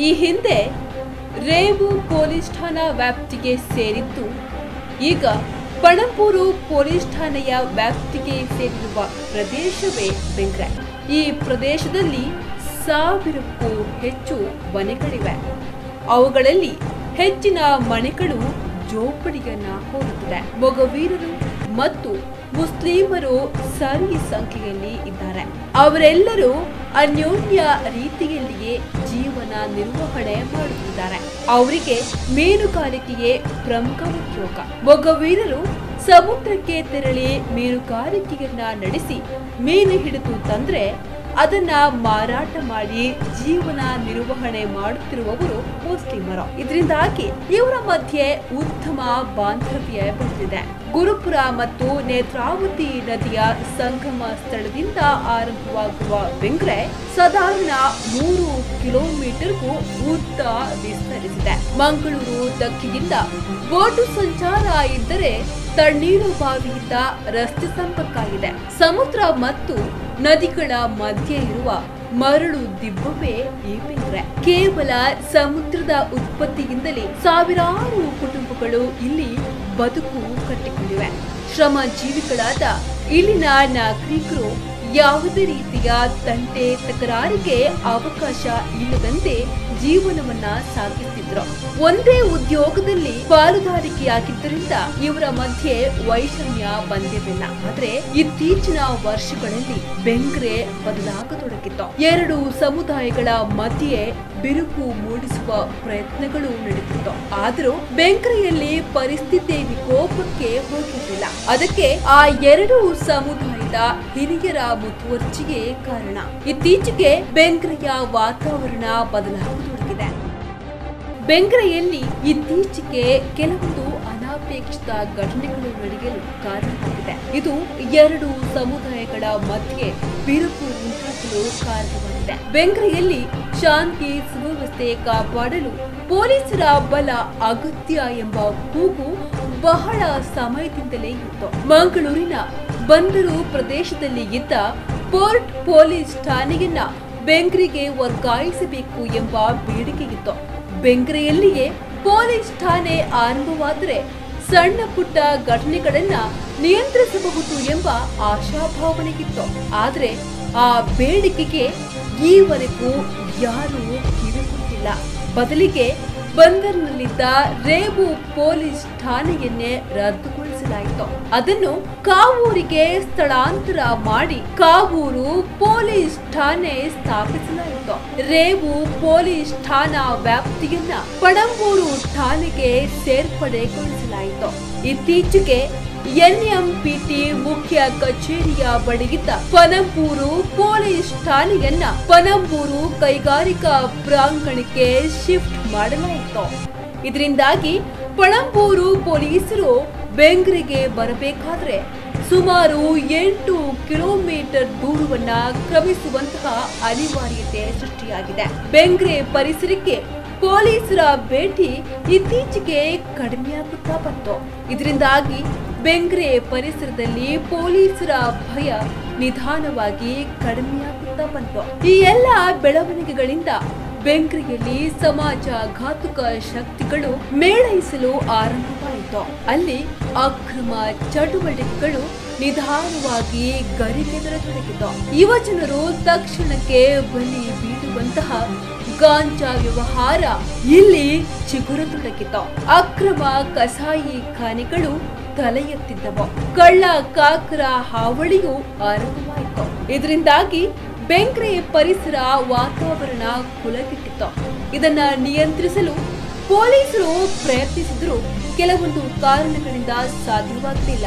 ಈ ಹಿಂದೆ ರೇವು ಪೊಲೀಸ್ ಠಾಣಾ ವ್ಯಾಪ್ತಿಗೆ ಸೇರಿದ್ದು ಈಗ ಪಣಂಪೂರು ಪೊಲೀಸ್ ಠಾಣೆಯ ವ್ಯಾಪ್ತಿಗೆ ಸೇರಿರುವ ಪ್ರದೇಶವೇ ಬೆಂಗ್ರೆ. ಈ ಪ್ರದೇಶದಲ್ಲಿ ಸಾವಿರಕ್ಕೂ ಹೆಚ್ಚು ಮನೆಗಳಿವೆ. ಅವುಗಳಲ್ಲಿ ಹೆಚ್ಚಿನ ಮನೆಗಳು ಜೋಪಡಿಯನ್ನ ಹೋಲುತ್ತದೆ ಮೊಗವೀರರು ಮತ್ತು ಮುಸ್ಲಿಮರು ಸರಿ ಸಂಖ್ಯೆಯಲ್ಲಿ ಇದ್ದಾರೆ. ಅವರೆಲ್ಲರೂ ಅನ್ಯೋನ್ಯ ರೀತಿಯಲ್ಲಿಯೇ ಜೀವನ ನಿರ್ವಹಣೆ ಮಾಡುತ್ತಿದ್ದಾರೆ. ಅವರಿಗೆ ಮೀನುಗಾರಿಕೆಯೇ ಪ್ರಮುಖ ಉದ್ಯೋಗ. ಮೊಗವೀರರು ಸಮುದ್ರಕ್ಕೆ ತೆರಳಿ ಮೀನುಗಾರಿಕೆಯನ್ನ ನಡೆಸಿ, ಮೀನು ಹಿಡಿದು ತಂದ್ರೆ ಅದನ್ನ ಮಾರಾಟ ಮಾಡಿ ಜೀವನ ನಿರ್ವಹಣೆ ಮಾಡುತ್ತಿರುವವರು ಮುಸ್ಲಿಮರು. ಇದರಿಂದಾಗಿ ಇವರ ಮಧ್ಯೆ ಉತ್ತಮ ಬಾಂಧವ್ಯ ಬೆಳೆದಿದೆ. ಗುರುಪುರ ಮತ್ತು ನೇತ್ರಾವತಿ ನದಿಯ ಸಂಗಮ ಸ್ಥಳದಿಂದ ಆರಂಭವಾಗುವ ಬೆಂಗ್ರೆ ಸಾಧಾರಣ ಮೂರು ಕಿಲೋಮೀಟರ್ಗೂ ಉದ್ದ ವಿಸ್ತರಿಸಿದೆ. ಮಂಗಳೂರು ದಕ್ಕಿಯಿಂದ ಬೋಟು ಸಂಚಾರ ಇದ್ದರೆ ತಣ್ಣೀರು ಬಾವಿಯಿಂದ ರಸ್ತೆ ಸಂಪರ್ಕ ಇದೆ ಸಮುದ್ರ ಮತ್ತು ನದಿಗಳ ಮಧ್ಯೆ ಇರುವ ಮರಳು ದಿಬ್ಬವೇ ಈ ಕೇವಲ ಸಮುದ್ರದ ಉತ್ಪತ್ತಿಯಿಂದಲೇ ಸಾವಿರಾರು ಕುಟುಂಬಗಳು ಇಲ್ಲಿ ಬದುಕು ಕಟ್ಟಿಕೊಂಡಿವೆ. ಶ್ರಮ ಜೀವಿಗಳಾದ ಇಲ್ಲಿನ ನಾಗರಿಕರು ಯಾವುದೇ ರೀತಿಯ ತಂಟೆ ತಕರಾರಿಗೆ ಅವಕಾಶ ಇಲ್ಲದಂತೆ ಜೀವನವನ್ನ ಸಾಗಿಸ್ತಿದ್ರು. ಒಂದೇ ಉದ್ಯೋಗದಲ್ಲಿ ಪಾಲುದಾರಿಕೆಯಾಗಿದ್ದರಿಂದ ಇವರ ಮಧ್ಯೆ ವೈಷಮ್ಯ ಬಂದಿರಲಿಲ್ಲ. ಆದ್ರೆ ಇತ್ತೀಚಿನ ವರ್ಷಗಳಲ್ಲಿ ಬೆಂಗ್ರೆ ಬದಲಾಗತೊಡಗಿತ್ತು. ಎರಡು ಸಮುದಾಯಗಳ ಮಧ್ಯೆ ಬಿರುಕು ಮೂಡಿಸುವ ಪ್ರಯತ್ನಗಳು ನಡೆದಿತ್ತು. ಆದರೂ ಬೆಂಗ್ರೆಯಲ್ಲಿ ಪರಿಸ್ಥಿತಿ ವಿಕೋಪಕ್ಕೆ ಹೋಗಿರಲಿಲ್ಲ. ಅದಕ್ಕೆ ಆ ಎರಡು ಸಮುದಾಯದ ಹಿರಿಯರ ಮುತುವರ್ಜಿಗೆ ಕಾರಣ. ಇತ್ತೀಚೆಗೆ ಬೆಂಗ್ರೆಯ ವಾತಾವರಣ ಬದಲಾಗತೊಡಗಿದೆ ಬೆಂಗ್ರೆಯಲ್ಲಿ ಇತ್ತೀಚೆಗೆ ಕೆಲವೊಂದು ಅನಾಪೇಕ್ಷಿತ ಘಟನೆಗಳು ನಡೆಯಲು ಕಾರಣವಾಗಿದೆ ಇದು ಎರಡು ಸಮುದಾಯಗಳ ಮಧ್ಯೆ ಬಿರುಕು ಉಂಟಾಗಲು ಕಾರಣವಾಗಿದೆ. ಬೆಂಗ್ರೆಯಲ್ಲಿ ಶಾಂತಿ ಸುವ್ಯವಸ್ಥೆ ಕಾಪಾಡಲು ಪೊಲೀಸರ ಬಲ ಅಗತ್ಯ ಎಂಬ ಕೂಗು ಬಹಳ ಸಮಯದಿಂದಲೇ ಇತ್ತು. ಮಂಗಳೂರಿನ ಬಂದರು ಪ್ರದೇಶದಲ್ಲಿ ಇದ್ದ ಪೋರ್ಟ್ ಪೊಲೀಸ್ ಠಾಣೆಯನ್ನ ಬೆಂಗ್ರಿಗೆ ವರ್ಗಾಯಿಸಬೇಕು ಎಂಬ ಬೇಡಿಕೆ ಇತ್ತು ಬೆಂಗ್ರೆಯಲ್ಲಿಯೇ ಪೊಲೀಸ್ ಠಾಣೆ ಆರಂಭವಾದರೆ ಸಣ್ಣ ಪುಟ್ಟ ಘಟನೆಗಳನ್ನ ನಿಯಂತ್ರಿಸಬಹುದು ಎಂಬ ಆಶಾಭಾವನೆಗಿತ್ತು ಆದರೆ ಆ ಬೇಡಿಕೆಗೆ ಈವರೆಗೂ ಯಾರೂ ಕಿವಿಗುತ್ತಿಲ್ಲ ಬದಲಿಗೆ ಬಂದರ್ನಲ್ಲಿದ್ದ ರೇವು ಪೊಲೀಸ್ ಠಾಣೆಯನ್ನೇ ರದ್ದುಗೊಳಿಸಲಾಯಿತು. ಅದನ್ನು ಕಾವೂರಿಗೆ ಸ್ಥಳಾಂತರ ಮಾಡಿ ಕಾವೂರು ಪೊಲೀಸ್ ಠಾಣೆ ಸ್ಥಾಪಿಸಲಾಯಿತು. ರೇವು ಪೊಲೀಸ್ ಠಾಣಾ ವ್ಯಾಪ್ತಿಯನ್ನ ಪಡಂಬೂರು ಠಾಣೆಗೆ ಸೇರ್ಪಡೆಗೊಳಿಸಲಾಯಿತು. ಇತ್ತೀಚೆಗೆ ಎನ್ಎಂಪಿಟಿ ಮುಖ್ಯ ಕಚೇರಿಯ ಬಳಿಯಿದ್ದ ಪನಂಬೂರು ಪೊಲೀಸ್ ಠಾಣೆಯನ್ನ ಪನಂಬೂರು ಕೈಗಾರಿಕಾ ಪ್ರಾಂಗಣಕ್ಕೆ ಶಿಫ್ಟ್ ಮಾಡಲಾಯಿತು. ಇದರಿಂದಾಗಿ ಪಣಂಬೂರು ಪೊಲೀಸರು ಬೆಂಗ್ರಿಗೆ ಬರಬೇಕಾದ್ರೆ ಸುಮಾರು ಎಂಟು ಕಿಲೋಮೀಟರ್ ದೂರವನ್ನ ಕ್ರಮಿಸುವಂತಹ ಅನಿವಾರ್ಯತೆ ಸೃಷ್ಟಿಯಾಗಿದೆ. ಬೆಂಗ್ರೆ ಪರಿಸರಕ್ಕೆ ಪೊಲೀಸರ ಭೇಟಿ ಇತ್ತೀಚೆಗೆ ಕಡಿಮೆಯಾಗುತ್ತಾ ಬಂತು. ಇದರಿಂದಾಗಿ ಬೆಂಗ್ರೆ ಪರಿಸರದಲ್ಲಿ ಪೊಲೀಸರ ಭಯ ನಿಧಾನವಾಗಿ ಕಡಿಮೆಯಾಗುತ್ತಾ ಬಂತು. ಈ ಎಲ್ಲ ಬೆಳವಣಿಗೆಗಳಿಂದ ಬೆಂಗ್ರೆಯಲ್ಲಿ ಸಮಾಜ ಘಾತುಕ ಶಕ್ತಿಗಳು ಮೇಳೈಸಲು ಆರಂಭವಾಯಿತು. ಅಲ್ಲಿ ಅಕ್ರಮ ಚಟುವಟಿಕೆಗಳು ನಿಧಾನವಾಗಿ ಗರಿಗೆದರತೊಡಗಿತು ಯುವಜನರು ತಕ್ಷಣಕ್ಕೆ ಬಲಿ ಬೀಳುವಂತಹ ಗಾಂಜಾ ವ್ಯವಹಾರ ಇಲ್ಲಿ ಚಿಗುರತೊಡಗಿತು ಅಕ್ರಮ ಕಸಾಯಿ ಖಾನೆಗಳು ತಲೆ ಎತ್ತಿದ್ದವು ಕಳ್ಳ ಕಾಕರ ಹಾವಳಿಯು ಆರಂಭವಾಯಿತು. ಇದರಿಂದಾಗಿ ಬೆಂಕ್ರೆ ಪರಿಸರ ವಾತಾವರಣ ಕುಲಗಿಟ್ಟಿತ್ತು ಇದನ್ನ ನಿಯಂತ್ರಿಸಲು ಪೊಲೀಸರು ಪ್ರಯತ್ನಿಸಿದ್ರು. ಕೆಲವೊಂದು ಕಾರಣಗಳಿಂದ ಸಾಧ್ಯವಾಗಲಿಲ್ಲ.